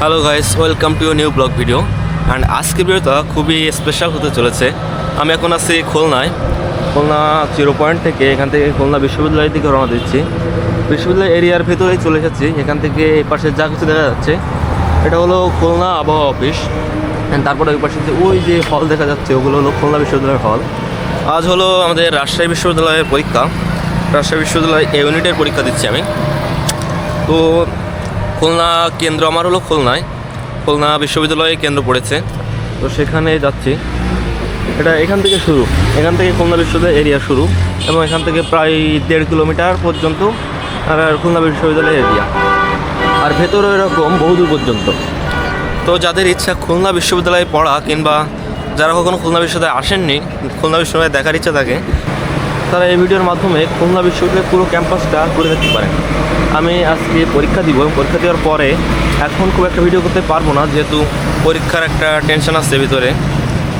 Hello guys welcome to new blog video and আজকের ভিডিওটা খুবই স্পেশাল হতে চলেছে। আমি এখন আছি খুলনায়। খুলনা জিরো পয়েন্ট থেকে এখান থেকে খুলনা বিশ্ববিদ্যালয়ের দিকে রওনা দিচ্ছি। বিশ্ববিদ্যালয় এরিয়ার ভেতরেই চলে এসেছি। এখান থেকে এই পাশে যা কিছু দেখা যাচ্ছে, এটা হলো খুলনা আবহাওয়া অফিস। তারপরে ওই পাশে যে ওই যে হল দেখা যাচ্ছে, ওগুলো হলো খুলনা বিশ্ববিদ্যালয়ের হল আজ হলো আমাদের রাজশাহী বিশ্ববিদ্যালয়ের পরীক্ষা। রাজশাহী বিশ্ববিদ্যালয় এ ইউনিটের পরীক্ষা দিচ্ছি আমি। তো খুলনা কেন্দ্র আমার হলো খুলনায়। খুলনা বিশ্ববিদ্যালয়ে কেন্দ্র পড়েছে। তো সেখানে যাচ্ছি। এটা এখান থেকে শুরু। এখান থেকে খুলনা বিশ্ববিদ্যালয় এরিয়া শুরু এবং এখান থেকে প্রায় দেড় কিলোমিটার পর্যন্ত খুলনা বিশ্ববিদ্যালয় এরিয়া আর ভেতরে এরকম বহুদূর পর্যন্ত। তো যাদের ইচ্ছা খুলনা বিশ্ববিদ্যালয়ে পড়া কিংবা যারা কখনো খুলনা বিশ্ববিদ্যালয়ে আসেননি, খুলনা বিশ্ববিদ্যালয়ে দেখার ইচ্ছা থাকে, তারা এই ভিডিওর মাধ্যমে খুলনা বিশ্ববিদ্যালয়ের পুরো ক্যাম্পাসটা ঘুরে দেখতে পারেন। আমি আজকে পরীক্ষা দিব পরীক্ষা দেওয়ার পরে এখন খুব একটা ভিডিও করতে পারব না, যেহেতু পরীক্ষার একটা টেনশন আসছে ভিতরে।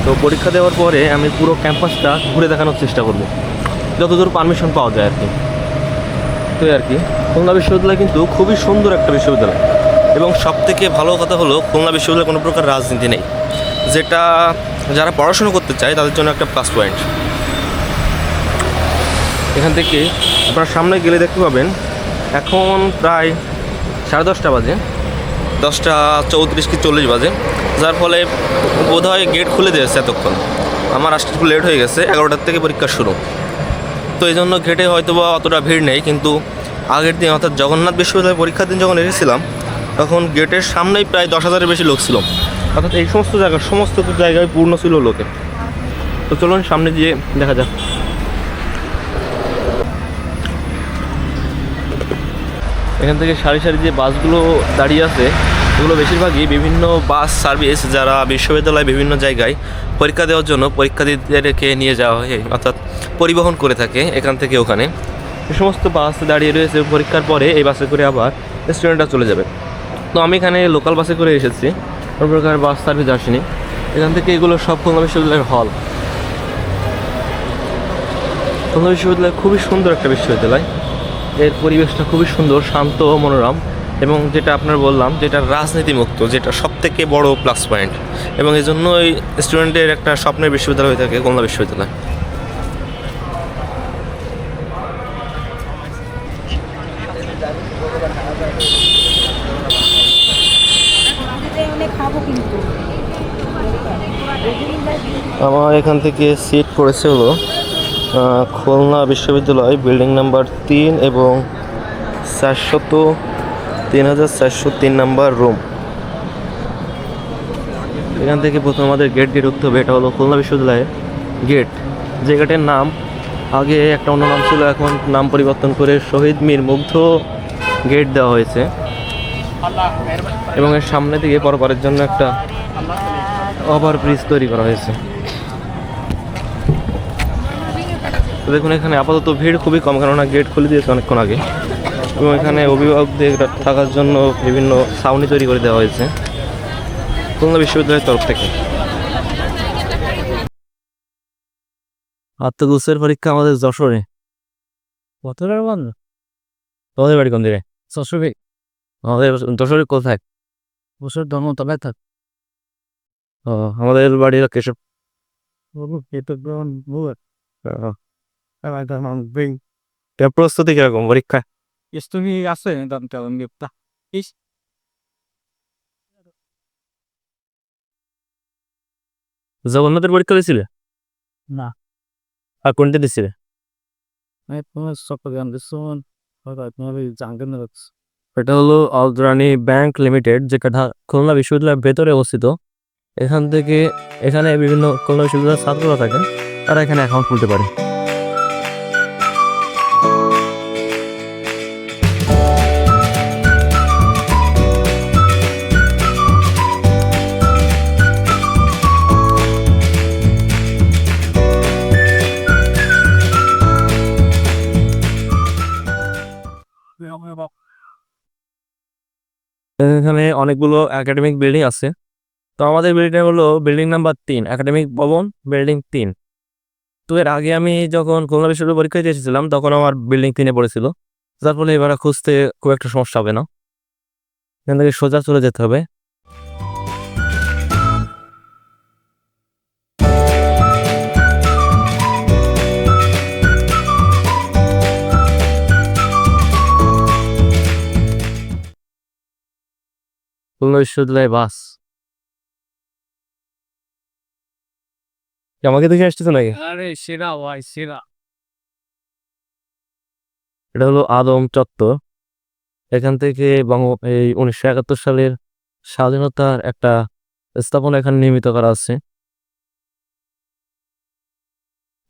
তো পরীক্ষা দেওয়ার পরে আমি পুরো ক্যাম্পাসটা ঘুরে দেখানোর চেষ্টা করব। যতদূর পারমিশন পাওয়া যায় আর কি। তো আর কি, খুলনা বিশ্ববিদ্যালয় কিন্তু খুবই সুন্দর একটা বিশ্ববিদ্যালয়। এবং সব থেকে ভালো কথা হলো, খুলনা বিশ্ববিদ্যালয়ে কোনো প্রকার রাজনীতি নেই। যেটা যারা পড়াশোনা করতে চায়, তাদের জন্য একটা প্লাস পয়েন্ট এখান থেকে আপনার সামনে গেলে দেখতে পাবেন এখন প্রায় সাড়ে দশটা বাজে। দশটা চৌত্রিশ কি চল্লিশ বাজে। যার ফলে বোধহয় গেট খুলে দিয়েছে এতক্ষণ। আমার আসতে একটু লেট হয়ে গেছে, এগারোটার থেকে পরীক্ষা শুরু। তো এই জন্য গেটে হয়তো বা অতটা ভিড় নেই, কিন্তু আগের দিন অর্থাৎ জগন্নাথ বিশ্ববিদ্যালয় পরীক্ষার দিন যখন এসেছিলাম, তখন গেটের সামনেই প্রায় দশ হাজারের বেশি লোক ছিল। অর্থাৎ এই সমস্ত জায়গা, সমস্ত জায়গায় পূর্ণ ছিল লোকে। তো চলুন সামনে গিয়ে দেখা যাক। এখান থেকে সারি সারি যে বাসগুলো দাঁড়িয়ে আছে, এগুলো বেশিরভাগই বিভিন্ন বাস সার্ভিস যারা বিশ্ববিদ্যালয় বিভিন্ন জায়গায় পরীক্ষা দেওয়ার জন্য পরীক্ষার্থীদেরকে নিয়ে যাওয়া হয়, অর্থাৎ পরিবহন করে থাকে এখান থেকে ওখানে। এ সমস্ত বাস দাঁড়িয়ে রয়েছে, পরীক্ষার পরে এই বাসে করে আবার স্টুডেন্টরা চলে যাবে। তো আমি এখানে লোকাল বাসে করে এসেছি, কোনো প্রকার বাস সার্ভিস আসেনি। এখান থেকে এগুলো সব খুলনা বিশ্ববিদ্যালয়ের হল খুলনা বিশ্ববিদ্যালয় খুবই সুন্দর একটা বিশ্ববিদ্যালয়। এর পরিবেশটা খুবই সুন্দর, শান্ত, মনোরম এবং যেটা আপনার বললাম, যেটা রাজনীতিমুক্ত, যেটা সব থেকে বড় প্লাস পয়েন্ট এবং এই জন্যই স্টুডেন্টের একটা স্বপ্নের বিশ্ববিদ্যালয় হয়ে থাকে খুলনা বিশ্ববিদ্যালয়। আমার এখান থেকে সিট পড়েছে হলো খুলনা বিশ্ববিদ্যালয় বিল্ডিং নাম্বার তিন এবং চারশত তিন হাজার চারশো তিন নাম্বার রুম এখান থেকে প্রথম আমাদের গেট দিয়ে ঢুকতে হবে, এটা হলো খুলনা বিশ্ববিদ্যালয়ের গেট যে গেটের নাম, আগে একটা অন্য নাম ছিল, এখন নাম পরিবর্তন করে শহীদ মীর মুগ্ধ গেট দেওয়া হয়েছে। এবং এর সামনে দিকে পরপরের জন্য একটা ওভার ব্রিজ তৈরি করা হয়েছে। তো দেখুন এখানে আপাতত ভিড় খুবই কম কেননা গেট খুলে দিয়েছে অনেকক্ষণ আগে। এবং এখানে অভিভাবকদের থাকার জন্য বিভিন্ন ছাউনি তৈরি করে দেওয়া হয়েছে খুলনা বিশ্ববিদ্যালয়ের তরফ থেকে। আত্মদুসের পরীক্ষা আমাদের যশোরে। কতটা বন্ধ? তোমাদের বাড়ি কোন দিকে? শ্বশুরে আমাদের যশোরে কোথায়? বছর ধর্মতলায় থাক। ও, আমাদের বাড়ি কেশব। বাবু প্রস্তুতি কীরকম পরীক্ষা আছে ইস জগন্নাথের পরীক্ষা দিয়েছিলে না আর কোনটা দিছিলে এটা হলো ব্যাংক লিমিটেড যেটা খুলনা বিশ্ববিদ্যালয়ের ভেতরে অবস্থিত এখান থেকে এখানে বিভিন্ন খুলনা বিশ্ববিদ্যালয়ের ছাত্ররা থাকেন তারা এখানে অ্যাকাউন্ট খুলতে পারে। এখানে অনেকগুলো একাডেমিক বিল্ডিং আছে। তো আমাদের বিল্ডিং হলো বিল্ডিং নাম্বার তিন একাডেমিক ভবন বিল্ডিং তিন। তো এর আগে আমি যখন খুলনা বিশ্ববিদ্যালয় পরীক্ষা দিয়ে এসেছিলাম, তখন আমার বিল্ডিং তিনে পড়েছিল। যার ফলে এবার খুঁজতে খুব একটা সমস্যা হবে না। এখান থেকে সোজা চলে যেতে হবে। খুলনা বিশ্ববিদ্যালয়ে বাস আমাকে দেখে আসতেছে নাকি আরে সেরা ভাই সেরা এটা হলো আদম চত্বর। এখান থেকে বঙ্গ এই উনিশশো একাত্তর সালের স্বাধীনতার একটা স্থাপনা এখানে নির্মিত করা আছে।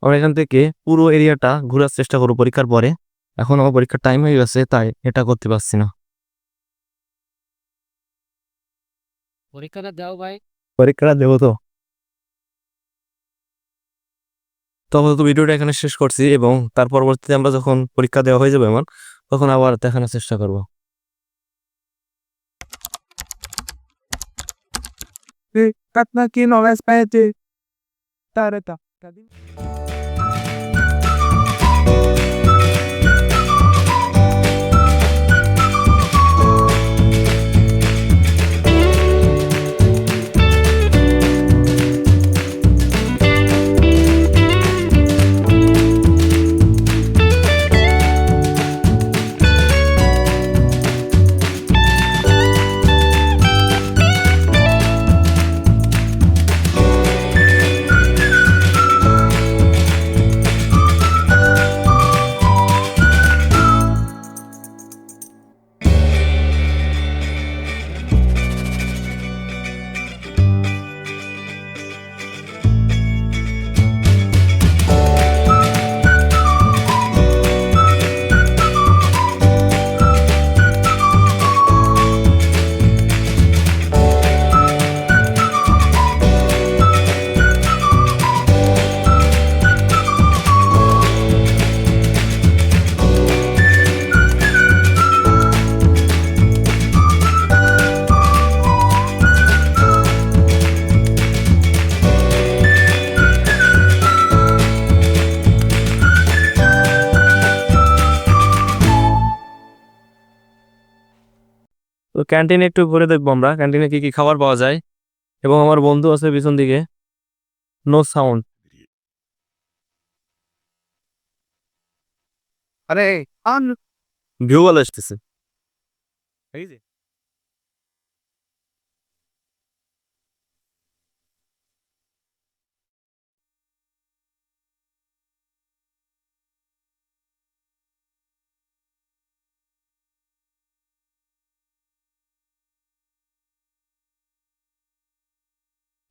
আমরা এখান থেকে পুরো এরিয়াটা ঘোরার চেষ্টা করব পরীক্ষার পরে। এখন আমার পরীক্ষার টাইম হয়ে গেছে তাই এটা করতে পারছি না। পরীক্ষাটা দাও ভাই পরীক্ষাটা দেবো তো তখন তো ভিডিওটা এখানে শেষ করছি এবং তার পরবর্তীতে আমরা যখন পরীক্ষা দেওয়া হয়ে যাবে আমার তখন আবার দেখানোর চেষ্টা করব Katna ki noves pete. Tareta. তো ক্যান্টিনে একটু ঘুরে দেখব আমরা। ক্যান্টিনে কি কি খাবার পাওয়া যায়? এবং আমার বন্ধু আছে পিছন দিকে। নো সাউন্ড আরে আন। ভিউ ভালো আসতেছে। এই যে।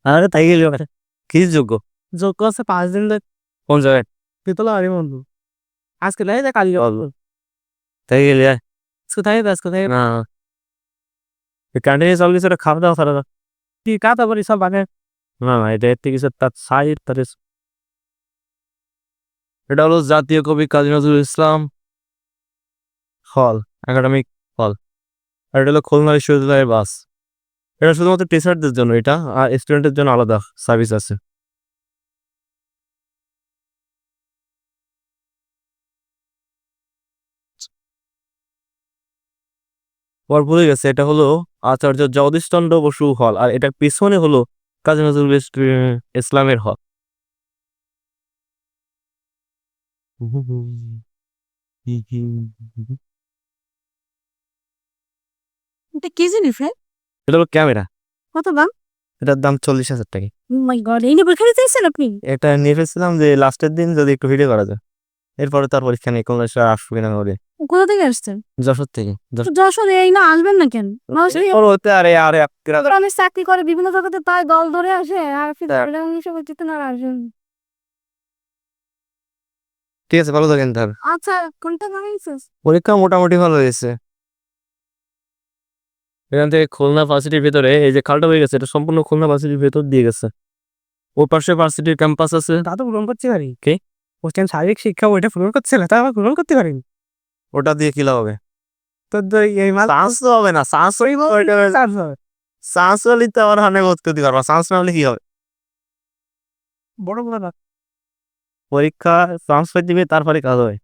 আরে তাই গেলি কি যোগ্য? যোগ্য আছে পাঁচ দিন কোন জায়গায়? পিতলা আরে বন্ধু। আজকে নাই দেখ কালি বলব তাই গেলি আজকে তাই আজকে তাই না। ক্যান্টিনে চল কিছু খাওয়া দাওয়া সারা কি কাতা বলি সব বাগে না না এটা এর থেকে কিছু তার সাইড তার এটা হলো জাতীয় কবি কাজী নজরুল ইসলাম। হল একাডেমিক হল। আর এটা হলো খুলনা বিশ্ববিদ্যালয়ের বাস। এটা শুধুমাত্র টিচারদের জন্য, এটা আর স্টুডেন্টের জন্য আলাদা সার্ভিস আছে। পর ভুলে গেছে, এটা হলো আচার্য জগদীশচন্দ্র বসু হল, আর এটার পিছনে হলো কাজী নজরুল ইসলামের হল। কি জিনিস এটা হলো ক্যামেরা। কত দাম? এটার দাম চল্লিশ হাজার টাকা। মাই গড এই নিয়ে পরীক্ষা আপনি? এটা নিয়ে ফেলছিলাম যে লাস্টের দিন যদি একটু ভিডিও করা যায়। এরপরে তার পরীক্ষা নেই কোনো আসবে কিনা কোথা থেকে আসছেন? যশোর থেকে। যশোরে এই না আসবেন না কেন? হতে আরে আরে অনেক চাকরি করে বিভিন্ন জায়গাতে তাই দল ধরে আসে আর ফির সবাই যেতে না আসেন। ঠিক আছে ভালো থাকেন তার আচ্ছা কোনটা বানাইছিস পরীক্ষা মোটামুটি ভালো হয়েছে। এখান থেকে খুলনা ভার্সিটির ভেতরে এই যে খালটা হয়ে গেছে এটা সম্পূর্ণ খুলনা ভার্সিটির ভেতর দিয়ে গেছে। ওর পাশে ভার্সিটির ক্যাম্পাস আছে। তা তো পূরণ করতে পারি কে? কোশ্চেন শারীরিক শিক্ষা ওইটা পূরণ করছে না তা আবার পূরণ করতে পারি ওটা দিয়ে কি লাভ হবে? তোর তো এই মাল চান্স তো হবে না। চান্স চার্জ হবে। চান্স হলে তো আবার হানে করতে দিতে পারবা। চান্স না হলে কি হবে? বড় বড় না পরীক্ষা চান্স পাই দিবে তারপরে কাজ হবে।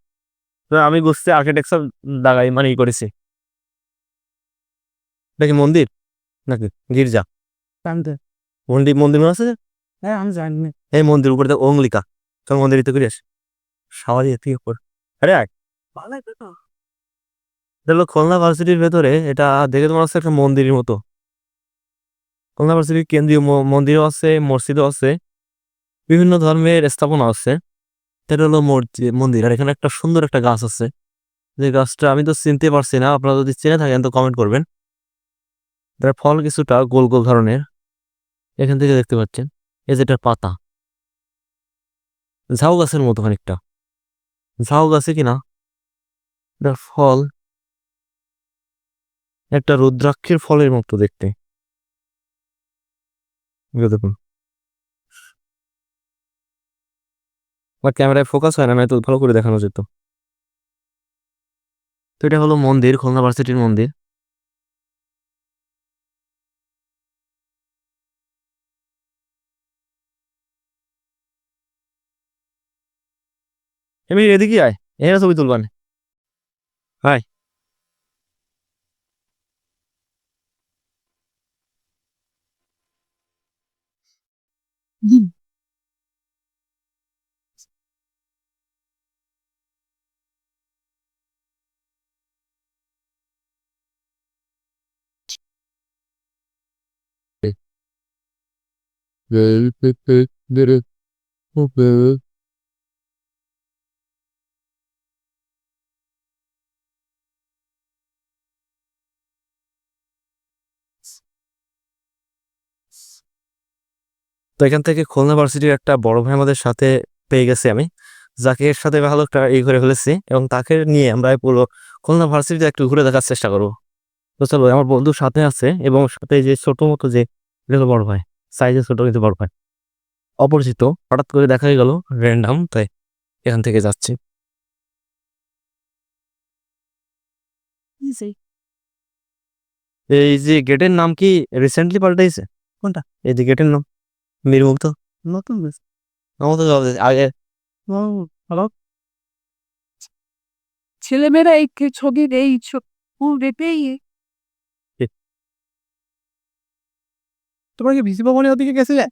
তো আমি বুঝতে আর্কিটেকচার দাগাই মানে ই করেছি। এটা কি মন্দির? নাকি গির্জা? মন্দির মন্দির মনে আছে? হ্যাঁ আমি জানি। না এই মন্দির উপরে তো অঙ্গলিকা। চল মন্দিরিতে করে আস। সাওয়ারি থেকে উপর। আরে আয়। তো হলো খুলনা ভার্সিটির ভেতরে এটা দেখে তোমার হচ্ছে একটা মন্দিরের মতো। খুলনা ভার্সিটির কেন্দ্রীয় মন্দিরও আছে মসজিদও আছে। বিভিন্ন ধর্মের স্থাপনা আছে। এটা হলো মসজিদ মন্দির। আর এখানে একটা সুন্দর একটা গাছ আছে। যে গাছটা আমি তো চিনতে পারছি না। আপনারা যদি চিনে থাকেন তো কমেন্ট করবেন। তার ফল কিছুটা গোল গোল ধরনের, এখান থেকে দেখতে পাচ্ছেন, এই যেটার পাতা। ঝাউ গাছের মতো খানিকটা। ঝাউ গাছে কিনা এটার ফল একটা রুদ্রাক্ষের ফলের মতো দেখতে। দেখুন। আমার ক্যামেরায় ফোকাস হয় না, নয়তো ভালো করে দেখানো যেত। তো এটা হলো মন্দির, খুলনা ভার্সিটির মন্দির। এমনি এদিকে আয় এখানে ছবি তুলবান হাই তো এখান থেকে খুলনা ভার্সিটির একটা বড় ভাই আমাদের সাথে পেয়ে গেছি আমি। যাকে এর সাথে ভালো একটা ই করে ফেলেছি এবং তাকে নিয়ে আমরা পুরো খুলনা ভার্সিটিতে একটু ঘুরে দেখার চেষ্টা করব। তো চলো আমার বন্ধু সাথে আছে এবং সাথে যে ছোট মতো যে হলো বড় ভাই সাইজে ছোট কিন্তু বড় ভাই। অপরিচিত হঠাৎ করে দেখা গেল র্যান্ডাম তাই এখান থেকে যাচ্ছি। এই যে গেটের নাম কি রিসেন্টলি পাল্টাইছে? কোনটা? এই যে গেটের নাম। মীরমুগ্ধ নতুন আমার তো আগে ছেলেমেয়েরা এই ছবির এই ফুল রেপেই কি? তোমরা কি ভিসি ভবনের ওদিকে গেছিলে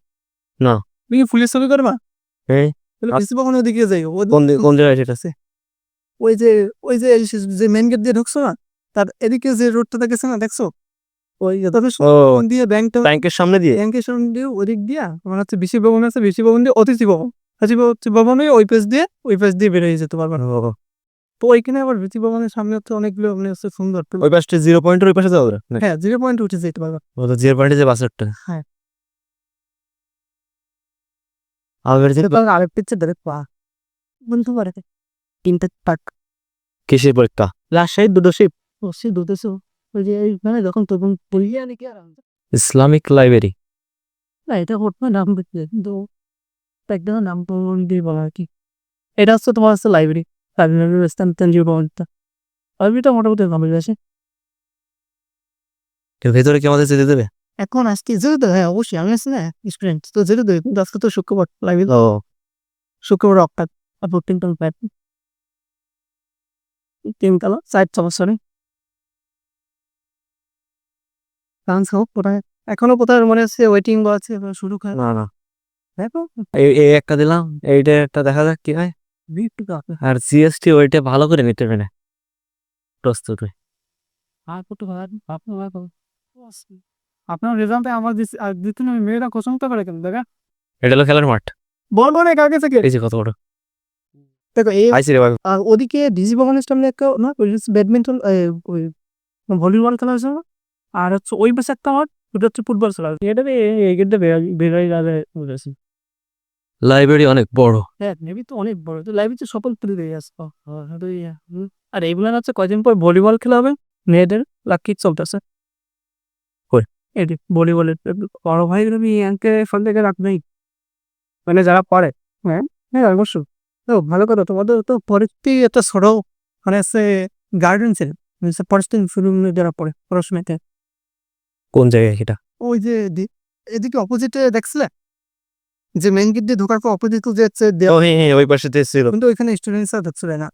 না। তুমি কি ফুলের ছবি করবা হ্যাঁ। তাহলে ভিসি ভবনের ওদিকে যাই কোন কোন জায়গায় সেটা আছে ওই যে ওই যে যে মেন গেট দিয়ে ঢুকছো না তার এদিকে যে রোডটা গেছে না দেখছ ওই তবে দিয়ে ব্যাংকটা ব্যাংকের সামনে দিয়ে? ব্যাংকের সামনে দিয়ে ওদিক দিয়া আমার হচ্ছে বিসি ভবন আছে বিসি ভবন দিয়ে অতিথি ভবন। অতিথি ভবনে ওই পেজ দিয়ে ওই পেজ দিয়ে বেরিয়ে যেতে পারবে তো ওইখানে আবার বিসি ভবনের সামনে হচ্ছে অনেকগুলো মানে হচ্ছে সুন্দর ওই পাশটা জিরো পয়েন্টের ওই পাশে যাওয়া হ্যাঁ জিরো পয়েন্ট উঠে যেতে পারবে ও তো জিরো পয়েন্টে যে বাসেরটা হ্যাঁ। আবার যে ধরে পা। বন্ধু পারে তিনটে পাক কিসের পরীক্ষা? রাজশাহী দুটো শিপ ও সে দুটো মানে যখন তখন পড়িয়ে আনি কি আর ইসলামিক লাইব্রেরি। না এটা ঘটনা নাম বলছে কিন্তু একদম নাম দিয়ে বলা আর কি? এটা হচ্ছে তোমার হচ্ছে লাইব্রেরি লাইব্রেরি স্থান তানজির ভবনটা লাইব্রেরিটা মোটামুটি নাম আছে। ভেতরে কি আমাদের যেতে দেবে? এখন আজকে যেতে দেবে হ্যাঁ অবশ্যই আমি আছি না স্টুডেন্ট তো যেতে দেবে কিন্তু আজকে তো শুক্রবার লাইব্রেরি। ও। শুক্রবার অক্টাক আর কাল প্যাট তিন কালো চার সমস্যা নেই ডান্স হোক কোথায়? এখনও কোথায় মনে হচ্ছে ওয়েটিং বা আছে শুরু খায় না না। দেখো। এই একটা দিলাম এইটা একটা দেখা যাক কি হয়। আর জিএসটি ওইটা ভালো করে নিতে না। প্রস্তুত আর কত আপনার রেজাল্টে আমার দিতে না মেয়েরা প্রশংসা করে কেন দেখা? এটা হলো খেলার মাঠ। বলব না কাকে থেকে? এই যে কত বড়। দেখো এই আইসি রে ওদিকে ডিজি ভবনের সামনে একটা না ব্যাডমিন্টন ভলিবল খেলা হয়েছে না? আর হচ্ছে ওই পাশে একটা আমার ওটা হচ্ছে ফুটবল খেলা এটা এই গেটটা বেরোয় যাবে বুঝেছি লাইব্রেরি অনেক বড়। হ্যাঁ নেবি তো অনেক বড়। তো লাইব্রেরিতে সকল তুলে দিয়ে আসব আর এইগুলো হচ্ছে কয়দিন পর ভলিবল খেলা হবে? মেয়েদের লাকি চলতেছে। এটি ভলিবলের বড় ভাই আমি ইয়াংকে ফোন থেকে রাখবেই মানে যারা পড়ে হ্যাঁ হ্যাঁ অবশ্যই তো ভালো কথা তোমাদের তো পরেরটি একটা ছোট। মানে হচ্ছে গার্ডেন ছিল। পরের শুরু যারা পড়ে পড়াশোনাতে। কোন জায়গায় এটা ওই যে এদিকে অপোজিটে দেখছিলে? যে মেন গেট দিয়ে ঢোকার পর অপোজিট যে ও হ্যাঁ হ্যাঁ, ওই পাশে ছিল। কিন্তু ওইখানে স্টুডেন্টসরা ঢুকছিল না?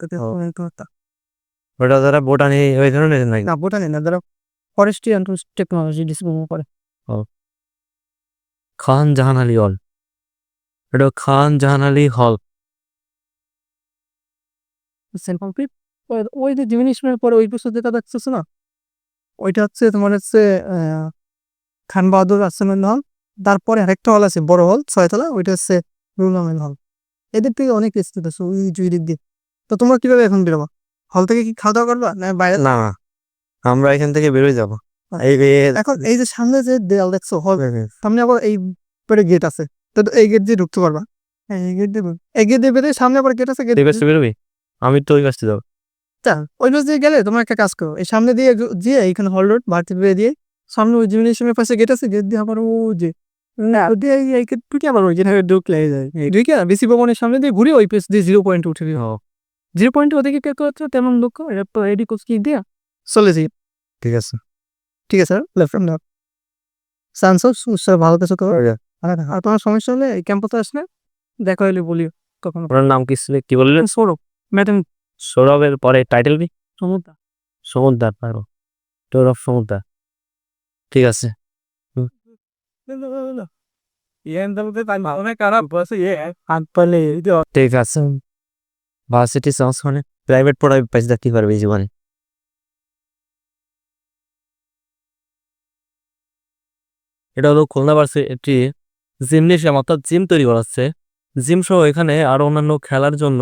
ওটা যারা বোটানি ওই ধরনের নাই না বোটা নেই না যারা ফরেস্ট্রি অ্যান্ড টেকনোলজি ডিসিপ্লিন করে। খান জাহান আলী হল এটা খান জাহান আলী হল সেন্ট কমপ্লিট ওই যে জিমিনি পরে ওই বছর যেটা দেখতেছো না? ওইটা হচ্ছে তোমার হচ্ছে খান বাহাদুর আসলামের হল। তারপরে আরেকটা হল আছে বড় হল ছয়তলা ওইটা হচ্ছে রুল আমিন হল। এদের থেকে অনেক স্টেট আছে ওই দুই দিক দিয়ে। তো তোমরা কীভাবে এখন বেরোবা? হল থেকে কি খাওয়া দাওয়া করবা না বাইরে না আমরা এখান থেকে বেরোয় যাব। এই এই- এখন এই যে সামনে যে দেয়াল দেখছ হল সামনে আবার এই পরে গেট আছে। তো এই গেট দিয়ে ঢুকতে পারবা। হ্যাঁ, এই গেট দিয়ে এই গেট দিয়ে বেরিয়ে সামনে আবার গেট আছে গেট বেরোবি? আমি তো ওই কাছে যাব। ওই পাশ দিয়ে গেলে তোমার একটা কাজ করো এই সামনে দিয়ে দিয়ে এখানে হল রোড বেরিয়ে দিয়ে সামনে ওই জিমিনেশনের পাশে গেট আছে গেট দিয়ে আবার ও যে না। দিয়ে ঢুকে আবার ওই যেখানে ঢুকলে যায় এই ঢুকে বেশি ভবনের সামনে দিয়ে ঘুরে ওই পেস দিয়ে জিরো পয়েন্ট উঠে জিরো পয়েন্ট ওদিকে করছ তেমন লোক কোচ কি দিয়া চলে যাই ঠিক আছে। ঠিক আছে লেফট স্যার ভালো কিছু করো আর তোমার সমস্যা হলে ক্যাম্পাসে আসলে দেখা হলে বলিও কখনো। ওনার নাম কি ছিল? কি বললেন? সৌরভ ম্যাডাম সৌরভের পরে টাইটেল বি সমুদ্র। সমুদ্র পারো সৌরভ সমুদ্র। ঠিক আছে। ঠিক আছে। ভার্সিটি সংস্করণে প্রাইভেট পড়াই পয়সা কি পারবে জীবনে। এটা হলো খুলনা ভার্সিটি জিমনেশিয়াম অর্থাৎ জিম তৈরি করা হচ্ছে। জিম সহ এখানে আরও অন্যান্য খেলার জন্য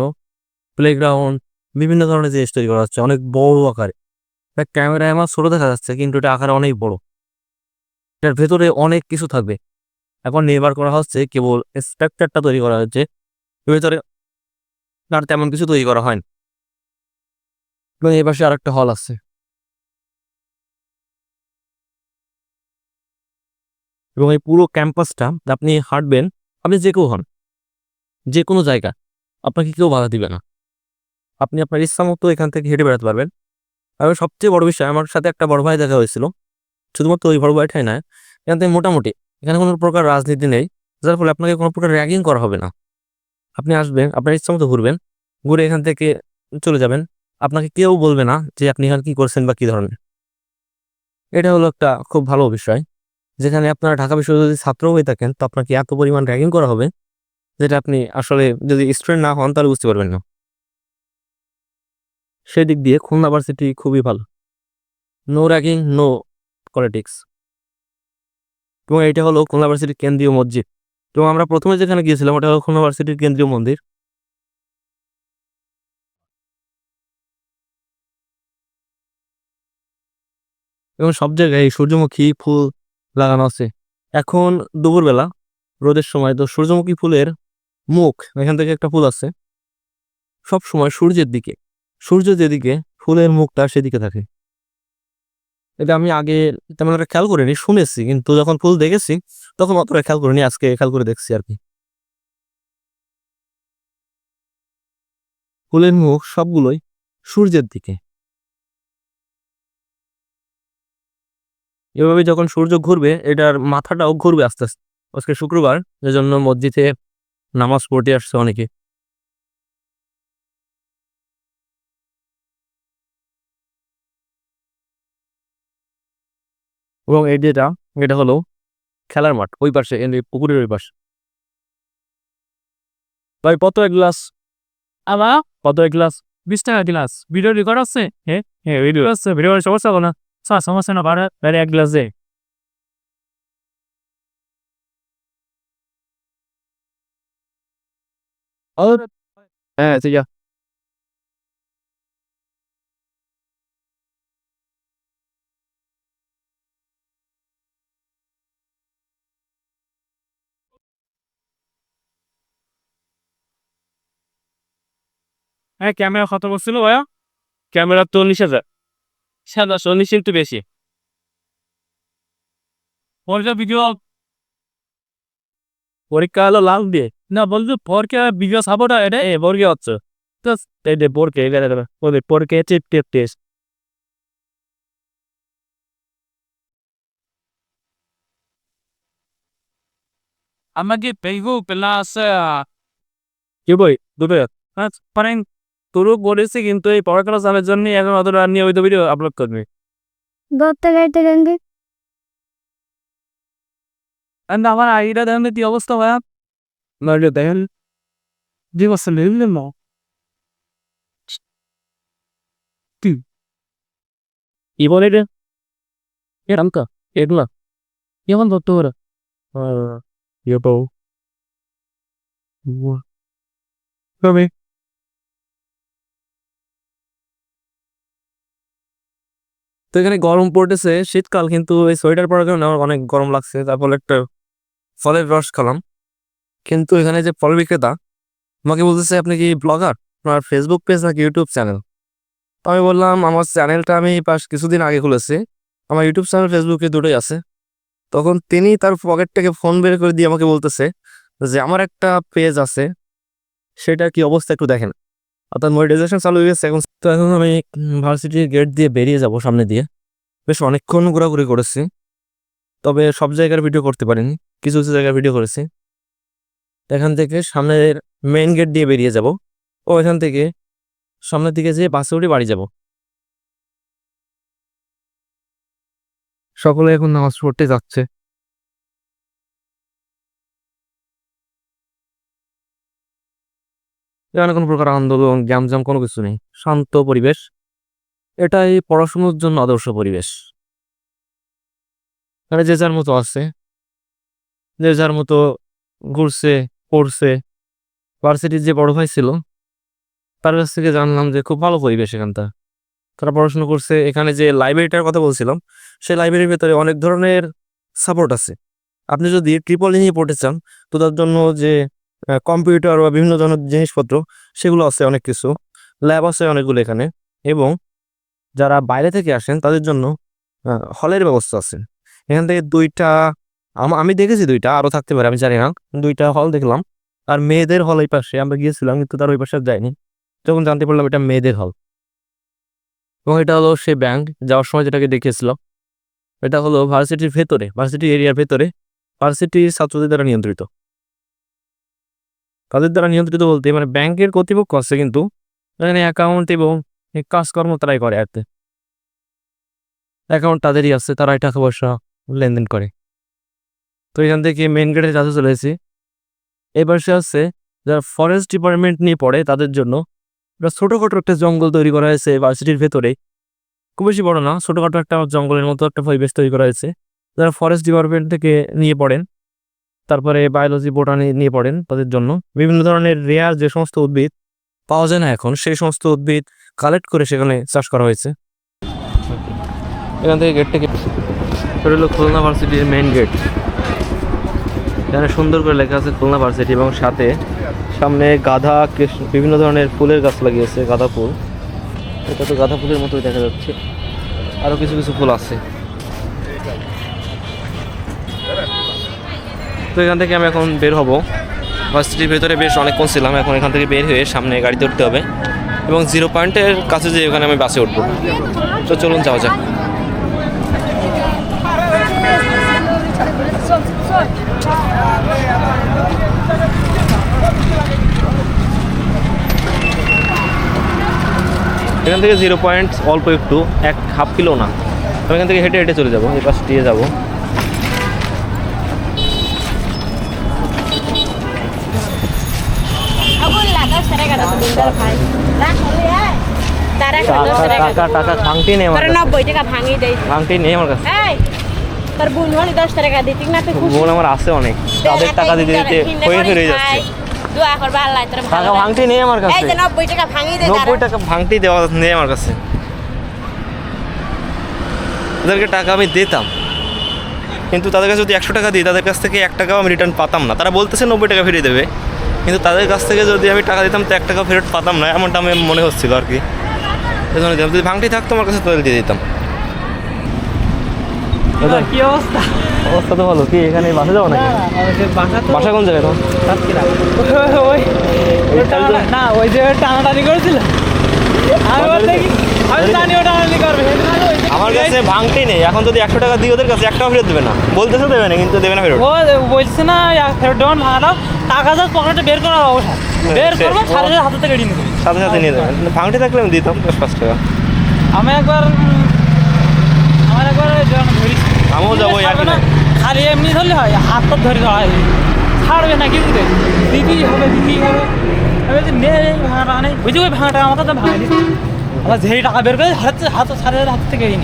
প্লেগ্রাউন্ড বিভিন্ন ধরনের জিনিস তৈরি করা হচ্ছে, অনেক বড় আকারে। এটা ক্যামেরায় আমার ছোট দেখা যাচ্ছে, কিন্তু এটা আকারে অনেক বড়। এটার ভেতরে অনেক কিছু থাকবে। এখন নির্মাণ করা হচ্ছে কেবল স্ট্রাকচারটা তৈরি করা হচ্ছে ভেতরে আর তেমন কিছু তৈরি করা হয়নি। এবং এই পাশে আরেকটা হল আছে। এবং এই পুরো ক্যাম্পাসটা আপনি হাঁটবেন, আপনি যে কেউ হন, যে কোনো জায়গা, আপনাকে কেউ বাধা দিবে না। আপনি আপনার ইচ্ছা মতো এখান থেকে হেঁটে বেড়াতে পারবেন। আর সবচেয়ে বড় বিষয়, আমার সাথে একটা বড় ভাই দেখা হয়েছিল। শুধুমাত্র ওই বড় ভাইটাই নয়, এখান থেকে মোটামুটি। এখানে কোনো প্রকার রাজনীতি নেই, যার ফলে আপনাকে কোনো প্রকার র্যাগিং করা হবে না। আপনি আসবেন, আপনার ইচ্ছা মতো ঘুরবেন, ঘুরে এখান থেকে চলে যাবেন। আপনাকে কেউ বলবে না যে আপনি এখানে কী করছেন বা কী ধরনের। এটা হলো একটা খুব ভালো বিষয়, যেখানে আপনারা ঢাকা বিশ্ববিদ্যালয়ের ছাত্র হয়ে থাকেন, তো আপনাকে এত পরিমাণ র্যাগিং করা হবে, যেটা আপনি আসলে যদি স্টুডেন্ট না হন, তাহলে বুঝতে পারবেন না। সেদিক দিয়ে খুলনা ভার্সিটি খুবই ভালো। নো র্যাগিং নো পলিটিক্স এবং এটা হলো খুলনা ভার্সিটির কেন্দ্রীয় মসজিদ। এবং আমরা প্রথমে যেখানে গিয়েছিলাম, ওটা হলো খুলনা ভার্সিটির কেন্দ্রীয় মন্দির। এবং সব জায়গায় সূর্যমুখী ফুল লাগানো আছে। এখন দুপুরবেলা, রোদের সময়, তো সূর্যমুখী ফুলের মুখ, এখান থেকে একটা ফুল আছে সব সময় সূর্যের দিকে। সূর্য যেদিকে, ফুলের মুখটা সেদিকে থাকে। এটা আমি আগে তেমন একটা খেয়াল করিনি, শুনেছি, কিন্তু যখন ফুল দেখেছি, তখন অতটা খেয়াল করিনি, আজকে খেয়াল করে দেখছি আর কি। ফুলের মুখ সবগুলোই সূর্যের দিকে। এভাবে যখন সূর্য ঘুরবে, এটার মাথাটাও ঘুরবে আস্তে আস্তে। আজকে শুক্রবার যেজন্য মসজিদে নামাজ পড়তে আসছে অনেকে। এবং এই যেটা এটা হলো খেলার মাঠ ওই পাশে পুকুরের ওই পাশে। ভাই কত এক গ্লাস? আবার কত এক গ্লাস? বিশ টাকা গ্লাস। ভিডিও রেকর্ড আছে? হ্যাঁ হ্যাঁ ভিডিও আছে ভিডিও সমস্যা হলো না। স্যার সমস্যা না বাড়ে বাইরে এক গ্লাস। দে হ্যাঁ ঠিক আছে হ্যাঁ ক্যামেরা কত বলছিল ভাইয়া? ক্যামেরা চল্লিশ হাজার। সাদা চল্লিশ একটু বেশি। পরীক্ষা ভিডিও পরীক্ষা হলো লাল দিয়ে। না বলতো পরীক্ষা ভিডিও সাপোর্ট এটা এ পরীক্ষা হচ্ছে। তো এই যে যে ওদের পরীক্ষা চিপ টেপ টেস্ট আমাকে পেগু প্লাস কি বই? দুটো পারেন। তোরও বলেছে কিন্তু এই পড়াশোনা চালের জন্য এখন অতটা নিয়মিত ভিডিও আপলোড করবে। আমার আইডিয়া দেখেন কি অবস্থা ভাইয়া? নইলে দেখেন জি বছর লিখলেন না? কি? বলে রে এরকম তো এগুলা কেমন ধরতে পারে ইয়েটো কবে তো এখানে গরম পড়তেছে, শীতকাল কিন্তু এই সোয়েটার পরার কারণে আমার অনেক গরম লাগছে, তারপর একটা ফলের রস খেলাম। কিন্তু এখানে যে ফল বিক্রেতা, আমাকে বলতেছে, আপনি কি ব্লগার? আপনার ফেসবুক পেজ নাকি ইউটিউব চ্যানেল তো আমি বললাম, আমার চ্যানেলটা আমি পাশ কিছুদিন আগে খুলেছি। আমার ইউটিউব চ্যানেল ফেসবুকে দুটোই আছে। তখন তিনি তার পকেট থেকে ফোন বের করে দিয়ে আমাকে বলতেছে যে, আমার একটা পেজ আছে সেটা কি অবস্থা একটু দেখেন। অর্থাৎ মনিটাইজেশন চালু হয়ে গেছে। এখন তো এখন আমি ভার্সিটির গেট দিয়ে বেরিয়ে যাব সামনে দিয়ে। বেশ অনেকক্ষণ ঘোরাঘুরি করেছি। তবে সব জায়গার ভিডিও করতে পারিনি। কিছু কিছু জায়গার ভিডিও করেছি। এখান থেকে সামনের মেইন গেট দিয়ে বেরিয়ে যাব। ও এখান থেকে সামনের দিকে যেয়ে বাসে উঠে বাড়ি যাব। সকলে এখন নামাজ পড়তে যাচ্ছে। এখানে কোনো প্রকার আন্দোলন গ্যামজাম কোনো কিছু নেই। শান্ত পরিবেশ। এটাই পড়াশুনোর জন্য আদর্শ পরিবেশ। এখানে যে যার মতো আছে, যে যার মতো ঘুরছে, পড়ছে। ভার্সিটির যে বড় ভাই ছিল, তার কাছ থেকে জানলাম যে খুব ভালো পরিবেশ এখানটা। তারা পড়াশোনা করছে। এখানে যে লাইব্রেরিটার কথা বলছিলাম, সেই লাইব্রেরির ভেতরে অনেক ধরনের সাপোর্ট আছে। আপনি যদি ট্রিপল নিয়ে পড়তে চান, তো তার জন্য যে কম্পিউটার বা বিভিন্ন ধরনের জিনিসপত্র, সেগুলো আছে অনেক কিছু। ল্যাব আছে অনেকগুলো এখানে। এবং যারা বাইরে থেকে আসেন, তাদের জন্য হলের ব্যবস্থা আছে। এখান থেকে দুইটা, আম- দেখেছি দুইটা, আরও থাকতে পারে, আমি জানি না। দুইটা হল দেখলাম। আর মেয়েদের হল এই পাশে, আমরা গিয়েছিলাম, কিন্তু তার ওই পাশে যাইনি তখন জানতে পারলাম এটা মেয়েদের হল এবং এটা হলো সে ব্যাংক যাওয়ার সময় যেটাকে দেখিয়েছিল এটা হলো ভার্সিটির ভেতরে ভার্সিটি এরিয়ার ভেতরে ভার্সিটির ছাত্রদের দ্বারা নিয়ন্ত্রিত। তাদের দ্বারা নিয়ন্ত্রিত বলতে মানে ব্যাংকের কর্তৃপক্ষ আছে কিন্তু এখানে অ্যাকাউন্ট এবং কাজকর্ম তারাই করে আর অ্যাকাউন্ট তাদেরই আছে তারাই টাকা পয়সা লেনদেন করে। তো এখান থেকে মেন গেটে যাতে চলে এসেছি। এবার সে আছে, যারা ফরেস্ট ডিপার্টমেন্ট নিয়ে পড়ে, তাদের জন্য একটা ছোটোখাটো একটা জঙ্গল তৈরি করা হয়েছে ভার্সিটির ভেতরে। খুব বেশি বড় না, ছোটোখাটো একটা জঙ্গলের মতো একটা পরিবেশ তৈরি করা হয়েছে। যারা ফরেস্ট ডিপার্টমেন্ট থেকে নিয়ে পড়েন তারপরে বায়োলজি বোটানি নিয়ে পড়েন তাদের জন্য। বিভিন্ন ধরনের রেয়ার যে সমস্ত উদ্ভিদ পাওয়া যায় না এখন, সেই সমস্ত উদ্ভিদ কালেক্ট করে সেখানে চাষ করা হয়েছে। এখান থেকে গেট থেকে এটা হলো খুলনা ভার্সিটির মেইন গেট এখানে সুন্দর করে লেখা আছে খুলনা ভার্সিটি এবং সাথে সামনে গাধা বিভিন্ন ধরনের ফুলের গাছ লাগিয়েছে গাঁদা ফুল। এটা তো গাঁদা ফুলের মতোই দেখা যাচ্ছে। আরও কিছু কিছু ফুল আছে। তো এখান থেকে আমি এখন বের হব। ভার্সিটির ভেতরে বেশ অনেকক্ষণ ছিলাম, এখন এখান থেকে বের হয়ে সামনে গাড়িতে উঠতে হবে এবং জিরো পয়েন্টের কাছে যে ওখানে আমি বাসে উঠবো। তো চলুন যাওয়া যাক। এখান থেকে জিরো পয়েন্ট অল্প একটু, এক হাফ কিলো না। আমি এখান থেকে হেঁটে হেঁটে চলে যাব, এই পাশ দিয়ে যাব। টাকা। টাকা ভাঙটি নেই আমার নব্বই টাকা ভাঙি দেয় ভাঙটি নেই আমার কাছে। তোর বোন হলে দশ টাকা দিতি না তুই বোন আমার আছে অনেক। তাদের টাকা দিতে দিতে হয়ে ফিরে যাচ্ছে। দোয়া করবা আল্লাহ তোর টাকা ভালো নেই আমার এই কাছে। যে নব্বই টাকা ভাঙি দে নব্বই টাকা ভাঙটি দেওয়া নেই আমার কাছে। তাদেরকে টাকা আমি দিতাম। কিন্তু তাদের কাছে যদি একশো টাকা দিই তাদের কাছ থেকে এক টাকাও আমি রিটার্ন পাতাম না। তারা বলতেছে নব্বই টাকা ফিরিয়ে দেবে। কিন্তু তাদের কাছ থেকে যদি আমি টাকা দিতাম তো এক টাকা ফেরত পাতাম না এমনটা আমি মনে হচ্ছিল আর কি। এই জন্য দিলাম। যদি ভাঙটি থাকতো আমার কাছে তাহলে দিয়ে দিতাম। কি অবস্থা? অবস্থা তো ভালো। কি এখানে বাসে যাব নাকি? বাসা কোন জায়গায় তোমার না ওই যে টানাটানি করেছিল। আমার কাছে ভাঙটি নেই। এখন যদি একশো টাকা দিই ওদের কাছে একটাও ফেরত দেবে না। বলতেছে দেবে না কিন্তু দেবে না ফেরত। ও বলছে না ফেরত দেওয়ান ভাঙাটা টাকা যা পকেটে বের করার অবস্থা বের করব সাড়ে চার হাতে থেকে ঋণ দেবে সাথে সাথে নিয়ে দেবেন ভাঙটি থাকলে আমি দিতাম দশ পাঁচ টাকা। আমি একবার আমার একবার আমিও যাব না খালি এমনি ধরলে হয় হাতটা ধরে ধরা হয়। ছাড়বে না কি বুঝে দিতেই হবে দিতেই হবে। আমি বলছি নে ভাঙাটা নেই বুঝি ওই ভাঙাটা আমার তো ভাঙা দিচ্ছি আবার যেই টাকা বের করে হাত হাত সাড়ে হাত থেকে ঋণ